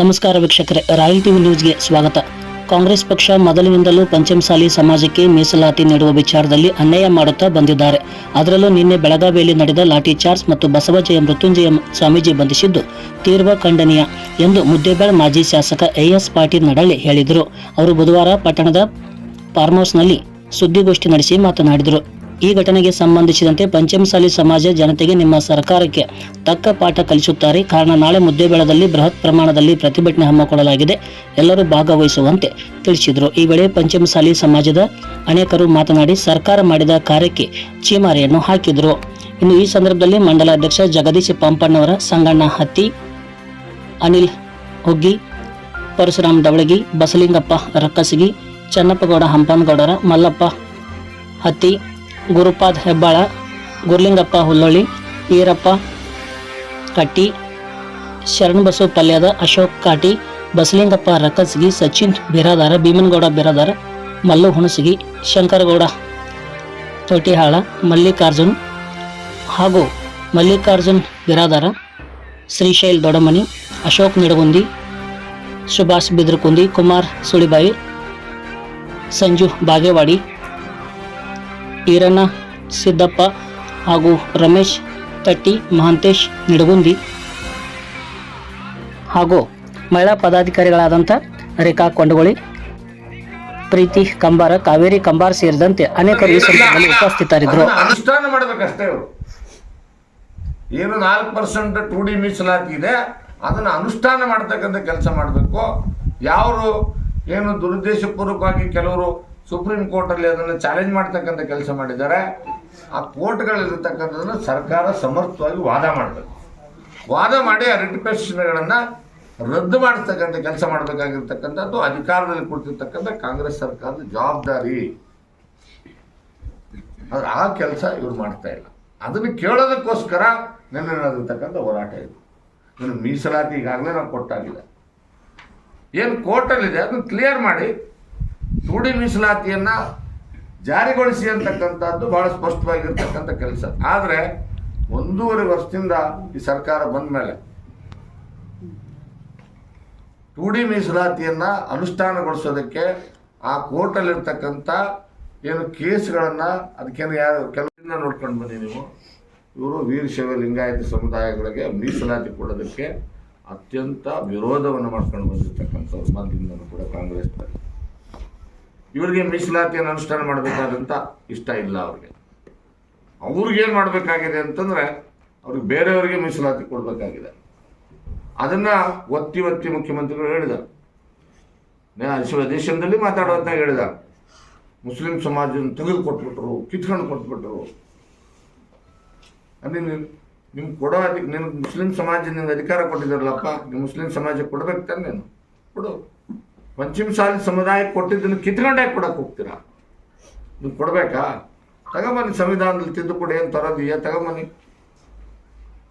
ನಮಸ್ಕಾರ ವೀಕ್ಷಕರೇ, royal TV ನ್ಯೂಸ್ಗೆ ಸ್ವಾಗತ. ಕಾಂಗ್ರೆಸ್ ಪಕ್ಷ ಮೊದಲಿನಿಂದಲೂ ಪಂಚಮಸಾಲಿ ಸಮಾಜಕ್ಕೆ ಮೀಸಲಾತಿ ನೀಡುವ ವಿಚಾರದಲ್ಲಿ ಅನ್ಯಾಯ ಮಾಡುತ್ತಾ ಬಂದಿದ್ದಾರೆ. ಅದರಲ್ಲೂ ನಿನ್ನೆ ಬೆಳಗಾವಿಯಲ್ಲಿ ನಡೆದ ಲಾಠಿ ಚಾರ್ಜ್ ಮತ್ತು ಬಸವಜಯ ಮೃತ್ಯುಂಜಯ ಸ್ವಾಮೀಜಿ ಬಂಧಿಸಿದ್ದು ತೀರ್ವ ಖಂಡನೀಯ ಎಂದು ಮುದ್ದೇಬೇಳ ಮಾಜಿ ಶಾಸಕ ಎಎಸ್ ಪಾಟೀಲ್ ನಡಳ್ಳಿ ಹೇಳಿದರು. ಅವರು ಬುಧವಾರ ಪಟ್ಟಣದ ಫಾರ್ಮ್ ಹೌಸ್ನಲ್ಲಿ ಸುದ್ದಿಗೋಷ್ಠಿ ನಡೆಸಿ ಮಾತನಾಡಿದರು. ಈ ಘಟನೆಗೆ ಸಂಬಂಧಿಸಿದಂತೆ ಪಂಚಮಸಾಲಿ ಸಮಾಜ ಜನತೆಗೆ ನಿಮ್ಮ ಸರ್ಕಾರಕ್ಕೆ ತಕ್ಕ ಪಾಠ ಕಲಿಸುತ್ತಾರೆ. ಕಾರಣ ನಾಳೆ ಮುದ್ದೇಬೇಳದಲ್ಲಿ ಬೃಹತ್ ಪ್ರಮಾಣದಲ್ಲಿ ಪ್ರತಿಭಟನೆ ಹಮ್ಮಿಕೊಳ್ಳಲಾಗಿದೆ. ಎಲ್ಲರೂ ಭಾಗವಹಿಸುವಂತೆ ತಿಳಿಸಿದರು. ಈ ವೇಳೆ ಪಂಚಮಸಾಲಿ ಸಮಾಜದ ಅನೇಕರು ಮಾತನಾಡಿ ಸರ್ಕಾರ ಮಾಡಿದ ಕಾರ್ಯಕ್ಕೆ ಚೀಮಾರಿಯನ್ನು ಹಾಕಿದರು. ಇನ್ನು ಈ ಸಂದರ್ಭದಲ್ಲಿ ಮಂಡಲಾಧ್ಯಕ್ಷ ಜಗದೀಶ್ ಪಂಪಣ್ಣವರ ಸಂಗಣ್ಣ ಹತ್ತಿ, ಅನಿಲ್ ಹುಗ್ಗಿ, ಪರಶುರಾಮ್ ಡವಳಗಿ, ಬಸಲಿಂಗಪ್ಪ ರಕ್ಕಸಗಿ, ಚನ್ನಪ್ಪಗೌಡ ಹಂಪನಗೌಡರ ಮಲ್ಲಪ್ಪ ಹತ್ತಿ ಗುರುಪಾದ್ ಹೆಬ್ಬಾಳ, ಗುರ್ಲಿಂಗಪ್ಪ ಹುಲ್ಲೊಳ್ಳಿ ಈರಪ್ಪ ಕಟ್ಟಿ, ಶರಣಬಸವ ಪಲ್ಯದ ಅಶೋಕ್ ಕಾಟಿ, ಬಸಲಿಂಗಪ್ಪ ರಕ್ಕಸ್ಗಿ ಸಚಿನ್ ಬಿರಾದಾರ, ಭೀಮನಗೌಡ ಬಿರಾದಾರ, ಮಲ್ಲು ಹುಣಸಗಿ, ಶಂಕರಗೌಡ ತೊಟಿಹಾಳ ಮಲ್ಲಿಕಾರ್ಜುನ್ ಹಾಗೂ ಮಲ್ಲಿಕಾರ್ಜುನ್ ಬಿರಾದಾರ, ಶ್ರೀಶೈಲ್ ದೊಡಮನಿ, ಅಶೋಕ್ ನಿಡಗುಂದಿ, ಸುಭಾಷ್ ಬಿದ್ರಕುಂದಿ, ಕುಮಾರ್ ಸುಳಿಬಾಯಿ, ಸಂಜು ಬಾಗೇವಾಡಿ ಈರಣ್ಣ, ಸಿದ್ದಪ್ಪ ಹಾಗೂ ರಮೇಶ್, ತಟ್ಟಿ, ಮಹಾಂತೇಶ್ ನಿಡಗುಂದಿ ಹಾಗೂ ಮಹಿಳಾ ಪದಾಧಿಕಾರಿಗಳಾದಂಥ ರೇಖಾ ಕೊಂಡಗೋಳಿ, ಪ್ರೀತಿ ಕಂಬಾರ, ಕಾವೇರಿ ಕಂಬಾರ್ ಸೇರಿದಂತೆ ಅನೇಕರು ಈ ಸಂದರ್ಭದಲ್ಲಿ ಉಪಸ್ಥಿತರಿದ್ದರು. ಅನುಷ್ಠಾನ ಮಾಡಬೇಕಷ್ಟೇ ಅವರು ಏನು ನಾಲ್ಕು ಪರ್ಸೆಂಟ್ ಟು ಡಿ ಮೀಸಲಾತಿ ಇದೆ ಅದನ್ನ ಅನುಷ್ಠಾನ ಮಾಡ್ತಕ್ಕಂಥ ಕೆಲಸ ಮಾಡಬೇಕು. ಯಾರು ಏನು ದುರುದ್ದೇಶಪೂರ್ವಕವಾಗಿ ಕೆಲವರು ಸುಪ್ರೀಂ ಕೋರ್ಟಲ್ಲಿ ಅದನ್ನು ಚಾಲೆಂಜ್ ಮಾಡ್ತಕ್ಕಂಥ ಕೆಲಸ ಮಾಡಿದ್ದಾರೆ. ಆ ಕೋರ್ಟ್ಗಳಲ್ಲಿರ್ತಕ್ಕಂಥದ್ದನ್ನು ಸರ್ಕಾರ ಸಮರ್ಥವಾಗಿ ವಾದ ಮಾಡಬೇಕು. ವಾದ ಮಾಡಿ ಆ ರಿಟಿಫಿಕೇಷನ್ಗಳನ್ನು ರದ್ದು ಮಾಡಿಸ್ತಕ್ಕಂಥ ಕೆಲಸ ಮಾಡಬೇಕಾಗಿರ್ತಕ್ಕಂಥದ್ದು ಅಧಿಕಾರದಲ್ಲಿ ಕೊಡ್ತಿರ್ತಕ್ಕಂಥ ಕಾಂಗ್ರೆಸ್ ಸರ್ಕಾರದ ಜವಾಬ್ದಾರಿ. ಆದ್ರೆ ಆ ಕೆಲಸ ಇವ್ರು ಮಾಡ್ತಾ ಇಲ್ಲ. ಅದನ್ನು ಕೇಳೋದಕ್ಕೋಸ್ಕರ ನಿನ್ನೆ ನಡೆದಿರ್ತಕ್ಕಂಥ ಹೋರಾಟ ಇದು. ನನ್ನ ಮೀಸಲಾತಿ ಈಗಾಗಲೇ ನಾವು ಕೊಟ್ಟಾಗಿದೆ. ಏನು ಕೋರ್ಟಲ್ಲಿದೆ, ಅದನ್ನು ಕ್ಲಿಯರ್ ಮಾಡಿ ಟೂಡಿ ಮೀಸಲಾತಿಯನ್ನ ಜಾರಿಗೊಳಿಸಿ ಅಂತಕ್ಕಂಥದ್ದು ಬಹಳ ಸ್ಪಷ್ಟವಾಗಿರ್ತಕ್ಕಂಥ ಕೆಲಸ. ಆದರೆ ಒಂದೂವರೆ ವರ್ಷದಿಂದ ಈ ಸರ್ಕಾರ ಬಂದ ಮೇಲೆ ಟೂಡಿ ಮೀಸಲಾತಿಯನ್ನು ಅನುಷ್ಠಾನಗೊಳಿಸೋದಕ್ಕೆ ಆ ಕೋರ್ಟಲ್ಲಿರ್ತಕ್ಕಂಥ ಏನು ಕೇಸ್ಗಳನ್ನು ಅದಕ್ಕೇನು ಯಾರು ಕೆಲವರಿಂದ ನೋಡ್ಕೊಂಡು ಬನ್ನಿ ನೀವು. ಇವರು ವೀರಶೈವ ಲಿಂಗಾಯತ ಸಮುದಾಯಗಳಿಗೆ ಮೀಸಲಾತಿ ಕೊಡೋದಕ್ಕೆ ಅತ್ಯಂತ ವಿರೋಧವನ್ನು ಮಾಡ್ಕೊಂಡು ಬಂದಿರತಕ್ಕಂಥವ್ರು. ಮೊದಲಿಂದನೂ ಕೂಡ ಕಾಂಗ್ರೆಸ್ನಲ್ಲಿ. ಇವರಿಗೆ ಮೀಸಲಾತಿಯನ್ನು ಅನುಷ್ಠಾನ ಮಾಡಬೇಕಾದಂಥ ಇಷ್ಟ ಇಲ್ಲ ಅವ್ರಿಗೆ. ಅವ್ರಿಗೇನು ಮಾಡಬೇಕಾಗಿದೆ ಅಂತಂದರೆ, ಅವ್ರಿಗೆ ಬೇರೆಯವರಿಗೆ ಮೀಸಲಾತಿ ಕೊಡಬೇಕಾಗಿದೆ. ಅದನ್ನ ಒತ್ತಿ ಒತ್ತಿ ಮುಖ್ಯಮಂತ್ರಿಗಳು ಹೇಳಿದರು ದೇಶದಲ್ಲಿ ಮಾತಾಡುವಂತ ಹೇಳಿದ ಮುಸ್ಲಿಂ ಸಮಾಜನ ತೆಗೆದು ಕೊಟ್ಬಿಟ್ರು ಕಿತ್ಕೊಂಡು ಕೊಟ್ಬಿಟ್ರು. ಅಂದ್ರೆ ನಿಮ್ಗೆ ಕೊಡೋ ಅಧಿಕ ನಿಮ್ಗೆ ಮುಸ್ಲಿಂ ಸಮಾಜ ನಿಮ್ಗೆ ಅಧಿಕಾರ ಕೊಟ್ಟಿದ್ದಾರಲ್ಲಪ್ಪ, ನೀವು ಮುಸ್ಲಿಂ ಸಮಾಜಕ್ಕೆ ಕೊಡ್ಬೇಕು ತಾನೆ ನೀನು. ಕೊಡು. ಪಂಚಮಸಾಲಿ ಸಮುದಾಯಕ್ಕೆ ಕೊಟ್ಟಿದ್ದನ್ನು ಕಿತ್ಕೊಂಡೇ ಕೊಡಕ್ಕೆ ಹೋಗ್ತೀರಾ? ನೀವು ಕೊಡಬೇಕಾ? ತಗೊಂಬನ್ನಿ, ಸಂವಿಧಾನದಲ್ಲಿ ತಿದ್ದುಪಡಿ ಏನು ತರೋದಿಯ ತಗೊಂಬನ್ನಿ.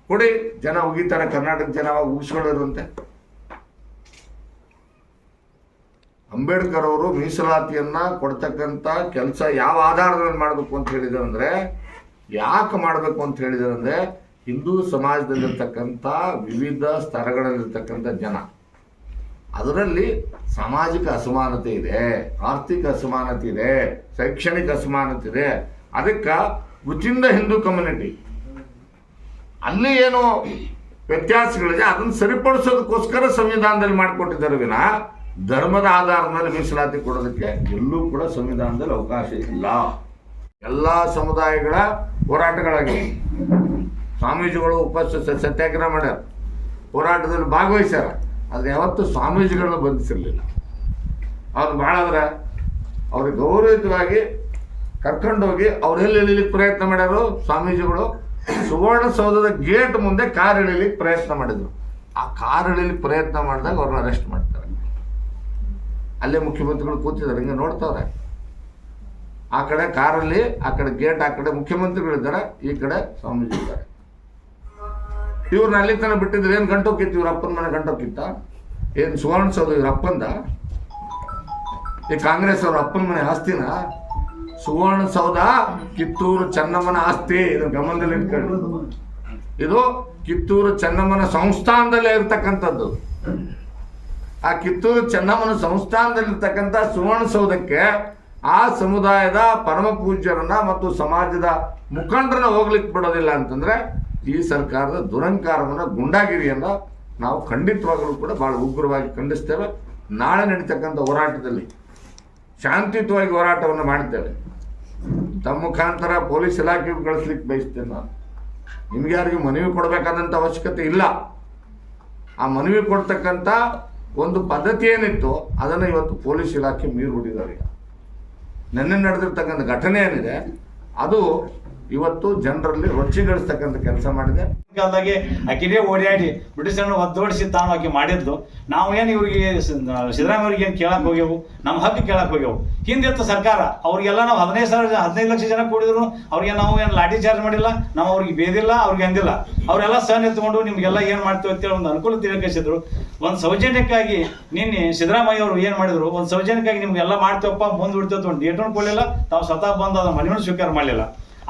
ಕೊಡಿ. ಜನ ಉಗಿತಾರೆ, ಕರ್ನಾಟಕ ಜನ ಅವಾಗ ಉಗಿಸ್ಕೊಳ್ಳೋರಂತೆ ಅಂಬೇಡ್ಕರ್ ಅವರು ಮೀಸಲಾತಿಯನ್ನ ಕೊಡ್ತಕ್ಕಂಥ ಕೆಲಸ ಯಾವ ಆಧಾರದಲ್ಲಿ ಮಾಡಬೇಕು ಅಂತ ಹೇಳಿದ್ರು ಅಂದ್ರೆ ಯಾಕೆ ಮಾಡಬೇಕು ಅಂತ ಹೇಳಿದ್ರು ಅಂದ್ರೆ ಹಿಂದೂ ಸಮಾಜದಲ್ಲಿರ್ತಕ್ಕಂಥ ವಿವಿಧ ಸ್ತರಗಳಲ್ಲಿರ್ತಕ್ಕಂಥ ಜನ. ಅದರಲ್ಲಿ ಸಾಮಾಜಿಕ ಅಸಮಾನತೆ ಇದೆ, ಆರ್ಥಿಕ ಅಸಮಾನತೆ ಇದೆ, ಶೈಕ್ಷಣಿಕ ಅಸಮಾನತೆ ಇದೆ. ಅದಕ್ಕೆ ದ ಹಿಂದೂ ಕಮ್ಯುನಿಟಿ ಅಲ್ಲಿ ಏನು ವ್ಯತ್ಯಾಸಗಳಿದೆ, ಅದನ್ನು ಸರಿಪಡಿಸೋದಕ್ಕೋಸ್ಕರ ಸಂವಿಧಾನದಲ್ಲಿ ಮಾಡಿಕೊಟ್ಟಿದ್ದಾರೆ ವಿನ ಧರ್ಮದ ಆಧಾರದ ಮೇಲೆ ಮೀಸಲಾತಿ ಕೊಡೋದಕ್ಕೆ ಎಲ್ಲೂ ಕೂಡ ಸಂವಿಧಾನದಲ್ಲಿ ಅವಕಾಶ ಇಲ್ಲ. ಎಲ್ಲ ಸಮುದಾಯಗಳ ಹೋರಾಟಗಳಾಗಿವೆ. ಸ್ವಾಮೀಜಿಗಳು ಉಪಸ್ಥಿತ ಸತ್ಯಾಗ್ರಹ ಮಾಡ್ಯಾರ. ಹೋರಾಟದಲ್ಲಿ ಭಾಗವಹಿಸ್ಯಾರ. ಆದರೆ ಯಾವತ್ತೂ ಸ್ವಾಮೀಜಿಗಳನ್ನ ಬಂಧಿಸಿರಲಿಲ್ಲ. ಅವ್ರು ಮಾಡಾದ್ರೆ ಅವ್ರಿಗೆ ಗೌರವಯುತವಾಗಿ ಕರ್ಕೊಂಡೋಗಿ ಅವ್ರೆಲ್ಲಿ ಇಳಿಲಿಕ್ಕೆ ಪ್ರಯತ್ನ ಮಾಡ್ಯಾರು ಸ್ವಾಮೀಜಿಗಳು ಸುವರ್ಣಸೌಧದ ಗೇಟ್ ಮುಂದೆ ಕಾರ್ ಇಳಿಲಿಕ್ಕೆ ಪ್ರಯತ್ನ ಮಾಡಿದ್ರು. ಆ ಕಾರ್ ಇಳಿಲಿಕ್ಕೆ ಪ್ರಯತ್ನ ಮಾಡಿದಾಗ ಅವ್ರನ್ನ ಅರೆಸ್ಟ್ ಮಾಡ್ತಾರೆ. ಅಲ್ಲೇ ಮುಖ್ಯಮಂತ್ರಿಗಳು ಕೂತಿದ್ದಾರೆ, ಹಿಂಗೆ ನೋಡ್ತಾವ್ರೆ. ಆ ಕಡೆ ಕಾರಲ್ಲಿ, ಆ ಕಡೆ ಗೇಟ್, ಆ ಕಡೆ ಮುಖ್ಯಮಂತ್ರಿಗಳಿದ್ದಾರೆ, ಈ ಕಡೆ ಸ್ವಾಮೀಜಿ ಇದ್ದಾರೆ ಇವ್ರನ್ನ ಅಲ್ಲಿ ತನಕ ಬಿಟ್ಟಿದ್ರೆ ಏನು ಗಂಟೋಕಿತ್ತು? ಇವ್ರ ಅಪ್ಪನ ಮನೆ ಗಂಟೋಕಿತ್ತ? ಏನು ಸುವರ್ಣಸೌಧ ಇವ್ರ ಅಪ್ಪಂದ? ಈ ಕಾಂಗ್ರೆಸ್ ಅವ್ರ ಅಪ್ಪನ ಮನೆ ಆಸ್ತಿನ? ಸುವರ್ಣಸೌಧ ಕಿತ್ತೂರು ಚೆನ್ನಮ್ಮನ ಆಸ್ತಿ, ಇದು ಗಮನದಲ್ಲಿ ಇಟ್ಕೊಳ್ಳಿ. ಇದು ಕಿತ್ತೂರು ಚೆನ್ನಮ್ಮನ ಸಂಸ್ಥಾನದಲ್ಲೇ ಇರ್ತಕ್ಕಂಥದ್ದು. ಆ ಕಿತ್ತೂರು ಚೆನ್ನಮ್ಮನ ಸಂಸ್ಥಾನದಲ್ಲಿರ್ತಕ್ಕಂಥ ಸುವರ್ಣಸೌಧಕ್ಕೆ ಆ ಸಮುದಾಯದ ಪರಮ ಪೂಜ್ಯರನ್ನ ಮತ್ತು ಸಮಾಜದ ಮುಖಂಡರನ್ನ ಹೋಗ್ಲಿಕ್ಕೆ ಬಿಡೋದಿಲ್ಲ ಅಂತಂದ್ರೆ ಈ ಸರ್ಕಾರದ ದುರಂಕಾರವನ್ನು ಗುಂಡಾಗಿರಿಯನ್ನ ನಾವು ಖಂಡಿತವಾಗಲೂ ಕೂಡ ಬಹಳ ಉಗ್ರವಾಗಿ ಖಂಡಿಸ್ತೇವೆ. ನಾಳೆ ನಡೀತಕ್ಕಂಥ ಹೋರಾಟದಲ್ಲಿ ಶಾಂತಿಯುತವಾಗಿ ಹೋರಾಟವನ್ನು ಮಾಡ್ತೇವೆ ತಮ್ಮ ಮುಖಾಂತರ ಪೊಲೀಸ್ ಇಲಾಖೆಗೆ ಕಳಿಸ್ಲಿಕ್ಕೆ ಬಯಸ್ತೇನೆ ನಾನು. ನಿಮ್ಗೆ ಯಾರಿಗೂ ಮನವಿ ಕೊಡಬೇಕಾದಂಥ ಅವಶ್ಯಕತೆ ಇಲ್ಲ. ಆ ಮನವಿ ಕೊಡ್ತಕ್ಕಂಥ ಒಂದು ಪದ್ಧತಿ ಏನಿತ್ತು ಅದನ್ನು ಇವತ್ತು ಪೊಲೀಸ್ ಇಲಾಖೆ ಮೀರು ಈಗ ನಿನ್ನೆ ನಡೆದಿರ್ತಕ್ಕಂಥ ಘಟನೆ ಏನಿದೆ, ಅದು ಇವತ್ತು ಜನರಲ್ಲಿ ರೊಚ್ಚಿಗಳಿಸ್ತಕ್ಕಂಥ ಕೆಲಸ ಮಾಡಿದೆ. ಕಾಲದಾಗೆ ಆಕಿನೇ ಓಡಾಡಿ ಬ್ರಿಟಿಷರನ್ನು ಒದ್ದೋಡಿಸಿ ತಾನು ಆಕೆ ಮಾಡಿದ್ದು. ನಾವು ಏನು ಇವ್ರಿಗೆ ಸಿದ್ದರಾಮಯ್ಯ ಅವ್ರಿಗೆ ಏನು ಕೇಳಕ್ಕೆ ಹೋಗ್ಯವು? ನಮ್ಮ ಹಕ್ಕು ಕೇಳಕ್ಕೆ ಹೋಗ್ಯವು. ಹಿಂದಿತ್ತು ಸರ್ಕಾರ. ಅವರಿಗೆಲ್ಲ ನಾವು ಹದಿನೈದು ಸಾವಿರ ಹದಿನೈದು ಲಕ್ಷ ಜನ ಕೂಡಿದ್ರು. ಅವ್ರಿಗೆ ನಾವು ಏನು ಲಾಠಿ ಚಾರ್ಜ್ ಮಾಡಿಲ್ಲ. ನಾವು ಅವ್ರಿಗೆ ಬೇದಿಲ್ಲ, ಅವ್ರಿಗೆ ಅಂದಿಲ್ಲ. ಅವರೆಲ್ಲ ಸಹನೆ ಎತ್ಕೊಂಡು ನಿಮ್ಗೆಲ್ಲ ಏನು ಮಾಡ್ತೀವಿ ಅಂತೇಳಿ ಒಂದು ಅನುಕೂಲ ತಿಳಿಕಳಿಸಿದ್ರು ಒಂದು ಸೌಜನ್ಯಕ್ಕಾಗಿ ನಿನ್ನೆ ಸಿದ್ದರಾಮಯ್ಯ ಅವರು ಏನು ಮಾಡಿದ್ರು? ಒಂದು ಸೌಜನ್ಯಕ್ಕಾಗಿ ನಿಮ್ಗೆಲ್ಲ ಮಾಡ್ತೇವಪ್ಪ, ಮುಂದೆ ಬಿಡ್ತೀವಿ ಒಂದು ಡೇಟ್ ಕೊಡಲಿಲ್ಲ ತಾವು ಸ್ವತಃ ಬಂದು ಅದನ್ನ ಮನೆಯನ್ನು ಸ್ವೀಕಾರ ಮಾಡಲಿಲ್ಲ.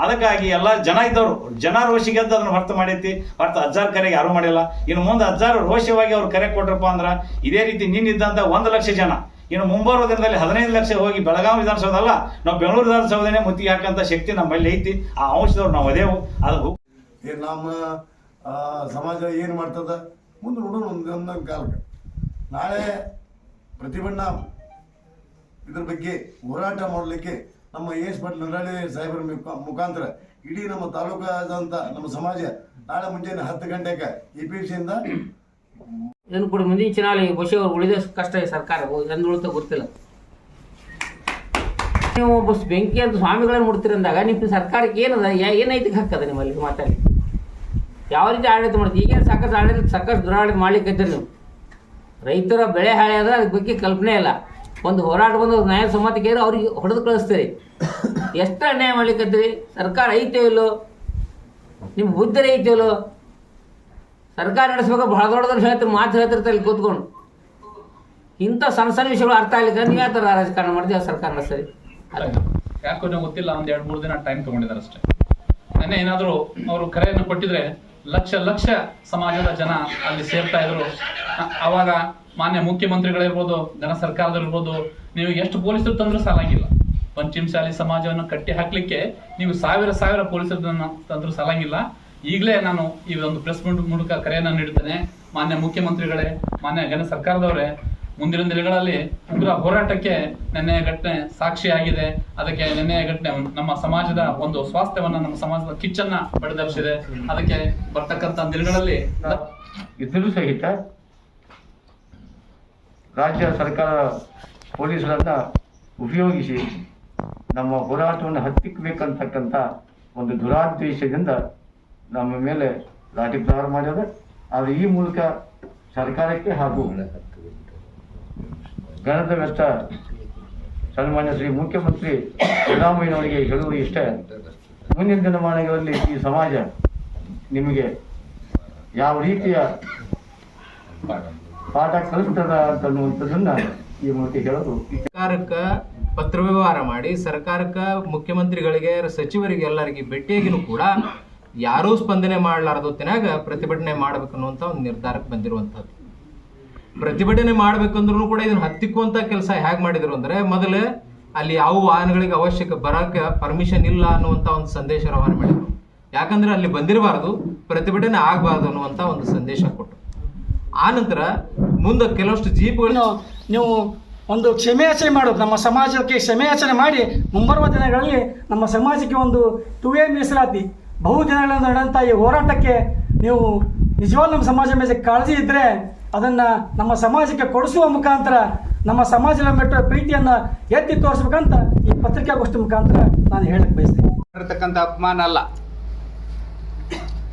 ಅದಕ್ಕಾಗಿ ಎಲ್ಲ ಜನ ಇದ್ದವರು, ಜನ ರೋಷಿಗೆ ಅದನ್ನು ಹೊರತು ಮಾಡೈತಿ ಹೊರತು ಹಜಾರ್ ಕರೆಗೆ ಯಾರು ಮಾಡಿಲ್ಲ. ಇನ್ನು ಮುಂದೆ ಅಜ್ಜಾರು ರೋಷವಾಗಿ ಅವ್ರು ಕರೆ ಕೊಟ್ರಪ್ಪ ಅಂದ್ರೆ, ಇದೇ ರೀತಿ ನಿನ್ನಿದ್ದಂತ ಒಂದು ಲಕ್ಷ ಜನ. ಇನ್ನು ಮುಂಬರುವ ದಿನದಲ್ಲಿ ಹದಿನೈದು ಲಕ್ಷ ಹೋಗಿ ಬೆಳಗಾವಿ ವಿಧಾನಸೌಧ ಅಲ್ಲ ನಾವು ಬೆಂಗಳೂರು ವಿಧಾನಸೌಧನೇ ಮುತ್ತಿಗೆ ಹಾಕಂತ ಶಕ್ತಿ ನಮ್ಮಲ್ಲಿ ಐತಿ. ಆ ಅಂಶದವ್ರು ನಾವು ಅದೇವು. ಅದು ನಮ್ಮ ಸಮಾಜ ಏನು ಮಾಡ್ತದ? ಮುಂದೆ ನೋಡೋಣ ಒಂದು ಕಾಲಕ್ಕೆ. ನಾಳೆ ಪ್ರತಿಭಟನಾ ಇದ್ರ ಬಗ್ಗೆ ಹೋರಾಟ ಮಾಡಲಿಕ್ಕೆ ನಮ್ಮ ಎಸ್ ಭಟ್ ನರಳಿ ಸಾಹೇಬರ ಮುಖ- ಮುಖಾಂತರ ಇಡೀ ನಮ್ಮ ತಾಲೂಕಾದಂತ ನಮ್ಮ ಸಮಾಜ ನಾಳೆ ಮುಂಜಾನೆ ಹತ್ತು ಗಂಟೆಗೆ ಎ ಪಿ ಸಿಯಿಂದ ಇದನ್ನು ಕೂಡ ಮುಂದಿನ ಚುನಾವಣೆ ಅವ್ರು ಉಳಿದ ಕಷ್ಟ ಸರ್ಕಾರ ಎಂದು ಉಳಿತ ಗೊತ್ತಿಲ್ಲ. ನೀವು ಬಸ್ ಬೆಂಕಿ ಅಂತ ಸ್ವಾಮಿಗಳನ್ನು ಮುಡ್ತೀರಿ ಅಂದಾಗ ನಿಮ್ಮ ಸರ್ಕಾರಕ್ಕೆ ಏನದ ಏನೈತಿ ಹಕ್ಕದ ನಿಮ್ಮಲ್ಲಿ ಮಾತಾಡಿ ಯಾವ ರೀತಿ ಆಡಳಿತ ಮಾಡ್ತೀವಿ ಈಗೇನು ಸಾಕಷ್ಟು ಆಡಳಿತ ಸಾಕಷ್ಟು ದುರಾಡಳಿತ ಮಾಡ್ಲಿಕ್ಕೆ ನೀವು? ರೈತರ ಬೆಳೆ ಹಾಳೆ ಆದ್ರೆ ಅದ್ರ ಬಗ್ಗೆ ಕಲ್ಪನೆ ಇಲ್ಲ. ಒಂದು ಹೋರಾಟ ಬಂದು ನ್ಯಾಯ ಸಮ್ಮತಿಗೆ ಅವ್ರಿಗೆ ಹೊಡೆದು ಕಳಿಸ್ತೀರಿ. ಎಷ್ಟು ಅನ್ಯಾಯ ಮಾಡ್ಲಿಕ್ಕತ್ತೀರಿ ಸರ್ಕಾರ ಐತೋ ಇಲ್ಲೋ? ನಿಮ್ಮ ಬುದ್ಧಿ ಐತೋ ಇಲ್ಲೋ? ಸರ್ಕಾರ ನಡೆಸ್ಬೇಕು, ಬಹಳ ದೊಡ್ಡದವ್ರು ಹೇಳ್ತಾರೆ ಮಾತು ಹೇಳ್ತಿರ್ತಾರೆ ಕೂತ್ಕೊಂಡು. ಇಂಥ ಸಣ್ಣ ಸಣ್ಣ ವಿಷಯಗಳು ಅರ್ಥ ಆಗ್ಲಿಕ್ಕೆ ನೀವು ಯಾವ ಥರ ರಾಜಕಾರಣ ಮಾಡ್ತೀವಿ ಸರ್ಕಾರ ನಡೆಸ್ತೀರಿ? ಯಾಕೋ ನಿಮ್ಗೆ ಗೊತ್ತಿಲ್ಲ, ಒಂದು ಎರಡು, ಮೂರು ದಿನ ಟೈಮ್ ತಗೊಂಡಿದ್ದಾರೆ ಅಷ್ಟೇ. ನೆನ್ನೆ ಏನಾದರೂ ಅವರು ಕರೆಯನ್ನು ಕೊಟ್ಟಿದ್ರೆ ಲಕ್ಷ ಲಕ್ಷ ಸಮಾಜದ ಜನ ಅಲ್ಲಿ ಸೇರ್ತಾ ಇದ್ರು. ಅವಾಗ ಮಾನ್ಯ ಮುಖ್ಯಮಂತ್ರಿಗಳಿರ್ಬೋದು ಜನ ಸರ್ಕಾರದಲ್ಲಿರ್ಬೋದು, ನೀವು ಎಷ್ಟು ಪೊಲೀಸರು ತಂದ್ರೂ ಸಾಲಂಗಿಲ್ಲ. ಪಂಚಮಸಾಲಿ ಸಮಾಜವನ್ನು ಕಟ್ಟಿ ಹಾಕ್ಲಿಕ್ಕೆ ನೀವು ಸಾವಿರ ಸಾವಿರ ಪೊಲೀಸರನ್ನು ತಂದ್ರೂ ಸಾಲಂಗಿಲ್ಲ. ಈಗಲೇ ನಾನು ಈ ಒಂದು ಪ್ರೆಸ್ ಮೂಲಕ ಕರೆಯನ್ನು ನೀಡುತ್ತೇನೆ ಮಾನ್ಯ ಮುಖ್ಯಮಂತ್ರಿಗಳೇ, ಮಾನ್ಯ ಜನ ಸರ್ಕಾರದವರೇ, ಮುಂದಿನ ದಿನಗಳಲ್ಲಿ ಉಗ್ರ ಹೋರಾಟಕ್ಕೆ ನಿನ್ನೆಯ ಘಟನೆ ಸಾಕ್ಷಿಯಾಗಿದೆ ಅದಕ್ಕೆ ನಿನ್ನೆಯ ಘಟನೆ ನಮ್ಮ ಸಮಾಜದ ಒಂದು ಸ್ವಾಸ್ಥ್ಯವನ್ನ, ನಮ್ಮ ಸಮಾಜದ ಕಿಚ್ಚನ್ನ ಬಡಿದರ್ಸಿದೆ. ಅದಕ್ಕೆ ಬರ್ತಕ್ಕಂಥ ದಿನಗಳಲ್ಲಿ ಇದ್ದರೂ ಸಹಿತ ರಾಜ್ಯ ಸರ್ಕಾರ ಪೊಲೀಸರನ್ನ ಉಪಯೋಗಿಸಿ ನಮ್ಮ ಹೋರಾಟವನ್ನು ಹತ್ತಿಕ್ಕಬೇಕಂತಕ್ಕಂಥ ಒಂದು ದುರಾದ್ವೇಷದಿಂದ ನಮ್ಮ ಮೇಲೆ ಲಾಠಿ ಪ್ರಹಾರ ಮಾಡ್ಯದ ಆದರೆ ಈ ಮೂಲಕ ಸರ್ಕಾರಕ್ಕೆ ಹಾಗೂ ಗಣದ ವ್ಯಸ್ತ ಸನ್ಮಾನ್ಯ ಶ್ರೀ ಮುಖ್ಯಮಂತ್ರಿ ಸಿದ್ದರಾಮಯ್ಯನವರಿಗೆ ಹೇಳುವುದು ಇಷ್ಟ. ಮುಂದಿನ ದಿನಮಾನಗಳಲ್ಲಿ ಈ ಸಮಾಜ ನಿಮಗೆ ಯಾವ ರೀತಿಯ ಪಾಠ ಕಲಿಸ್ತದ ಅಂತನ್ನುವಂಥದ್ದನ್ನ ಈ ಮೂಲಕ ಹೇಳೋದು. ಸರ್ಕಾರಕ್ಕೆ ಪತ್ರ ವ್ಯವಹಾರ ಮಾಡಿ, ಸರ್ಕಾರಕ್ಕ ಮುಖ್ಯಮಂತ್ರಿಗಳಿಗೆ, ಸಚಿವರಿಗೆ ಎಲ್ಲರಿಗೆ ಭೇಟಿಯಾಗಿನೂ ಕೂಡ ಯಾರೂ ಸ್ಪಂದನೆ ಮಾಡಲಾರದೊತ್ತಿನಾಗ ಪ್ರತಿಭಟನೆ ಮಾಡ್ಬೇಕು ಅನ್ನುವಂತ ಒಂದು ನಿರ್ಧಾರಕ್ಕೆ ಬಂದಿರುವಂಥದ್ದು. ಪ್ರತಿಭಟನೆ ಮಾಡ್ಬೇಕಂದ್ರೂ ಕೂಡ ಇದನ್ನ ಹತ್ತಿಕ್ಕುವಂತ ಕೆಲಸ ಹೇಗೆ ಮಾಡಿದ್ರು ಅಂದ್ರೆ ಮೊದಲು ಅಲ್ಲಿ ಯಾವ ವಾಹನಗಳಿಗೆ ಅವಶ್ಯಕ ಬರಕ್ಕೆ ಪರ್ಮಿಷನ್ ಇಲ್ಲ ಅನ್ನುವಂತ ಒಂದು ಸಂದೇಶ ರವಾನೆ ಮಾಡಿದ್ರು. ಯಾಕಂದ್ರೆ ಅಲ್ಲಿ ಬಂದಿರಬಾರ್ದು, ಪ್ರತಿಭಟನೆ ಆಗಬಾರ್ದು ಅನ್ನುವಂತ ಒಂದು ಸಂದೇಶ ಕೊಟ್ಟರು. ಆ ನಂತರ ಮುಂದೆ ಕೆಲವಷ್ಟು ಜೀಪ್ಗಳು ನೀವು ಒಂದು ಕ್ಷಮೆಯಾಚನೆ ಮಾಡೋದು ನಮ್ಮ ಸಮಾಜಕ್ಕೆ ಕ್ಷಮೆಯಾಚನೆ ಮಾಡಿ ಮುಂಬರುವ ದಿನಗಳಲ್ಲಿ ನಮ್ಮ ಸಮಾಜಕ್ಕೆ ಒಂದು ತುವೆ ಮೀಸಲಾತಿ. ಬಹು ದಿನಗಳ ನಡೆದಂಥ ಈ ಹೋರಾಟಕ್ಕೆ ನೀವು ನಿಜವಾಗ್ಲೂ ನಮ್ಮ ಸಮಾಜ ಮೇಲೆ ಕಾಳಜಿ ಇದ್ದರೆ ಅದನ್ನು ನಮ್ಮ ಸಮಾಜಕ್ಕೆ ಕೊಡಿಸುವ ಮುಖಾಂತರ ನಮ್ಮ ಸಮಾಜದ ಮೆಟ್ಟ ಪ್ರೀತಿಯನ್ನು ಎತ್ತಿ ತೋರಿಸ್ಬೇಕಂತ ಈ ಪತ್ರಿಕಾಗೋಷ್ಠಿ ಮುಖಾಂತರ ನಾನು ಹೇಳಕ್ಕೆ ಬಯಸ್ತೀನಿ. ಅಪಮಾನ ಅಲ್ಲ.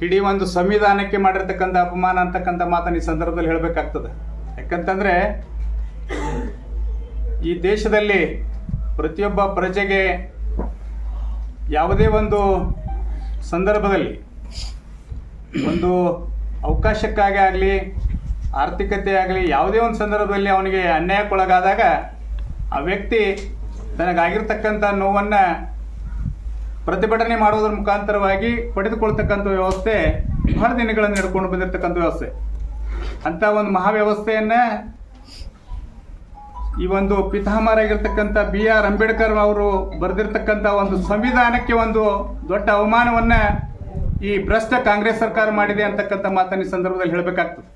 ಇಡೀ ಒಂದು ಸಂವಿಧಾನಕ್ಕೆ ಮಾಡಿರ್ತಕ್ಕಂಥ ಅಪಮಾನ ಅಂತಕ್ಕಂಥ ಮಾತನ್ನು ಈ ಸಂದರ್ಭದಲ್ಲಿ ಹೇಳಬೇಕಾಗ್ತದೆ. ಯಾಕಂತಂದ್ರೆ, ಈ ದೇಶದಲ್ಲಿ ಪ್ರತಿಯೊಬ್ಬ ಪ್ರಜೆಗೆ ಯಾವುದೇ ಒಂದು ಸಂದರ್ಭದಲ್ಲಿ ಒಂದು ಅವಕಾಶಕ್ಕಾಗಿ ಆಗಲಿ, ಆರ್ಥಿಕತೆ ಆಗಲಿ, ಯಾವುದೇ ಒಂದು ಸಂದರ್ಭದಲ್ಲಿ ಅವನಿಗೆ ಅನ್ಯಾಯಕ್ಕೊಳಗಾದಾಗ, ಆ ವ್ಯಕ್ತಿ ತನಗಾಗಿರ್ತಕ್ಕಂಥ ನೋವನ್ನು ಪ್ರತಿಭಟನೆ ಮಾಡುವುದರ ಮುಖಾಂತರವಾಗಿ ಪಡೆದುಕೊಳ್ತಕ್ಕಂಥ ವ್ಯವಸ್ಥೆ ಬಹಳ ದಿನಗಳನ್ನು ಹಿಡ್ಕೊಂಡು ಬಂದಿರತಕ್ಕಂಥ ವ್ಯವಸ್ಥೆ. ಅಂತ ಒಂದು ಮಹಾವ್ಯವಸ್ಥೆಯನ್ನ ಈ ಒಂದು ಪಿತಾಮಹರಾಗಿರ್ತಕ್ಕಂಥ ಬಿ ಆರ್ ಅಂಬೇಡ್ಕರ್ ಅವರು ಬರೆದಿರ್ತಕ್ಕಂಥ ಒಂದು ಸಂವಿಧಾನಕ್ಕೆ ಒಂದು ದೊಡ್ಡ ಅವಮಾನವನ್ನ ಈ ಭ್ರಷ್ಟ ಕಾಂಗ್ರೆಸ್ ಸರ್ಕಾರ ಮಾಡಿದೆ ಅಂತಕ್ಕಂಥ ಮಾತನ್ನ ಸಂದರ್ಭದಲ್ಲಿ ಹೇಳಬೇಕಾಗ್ತದೆ.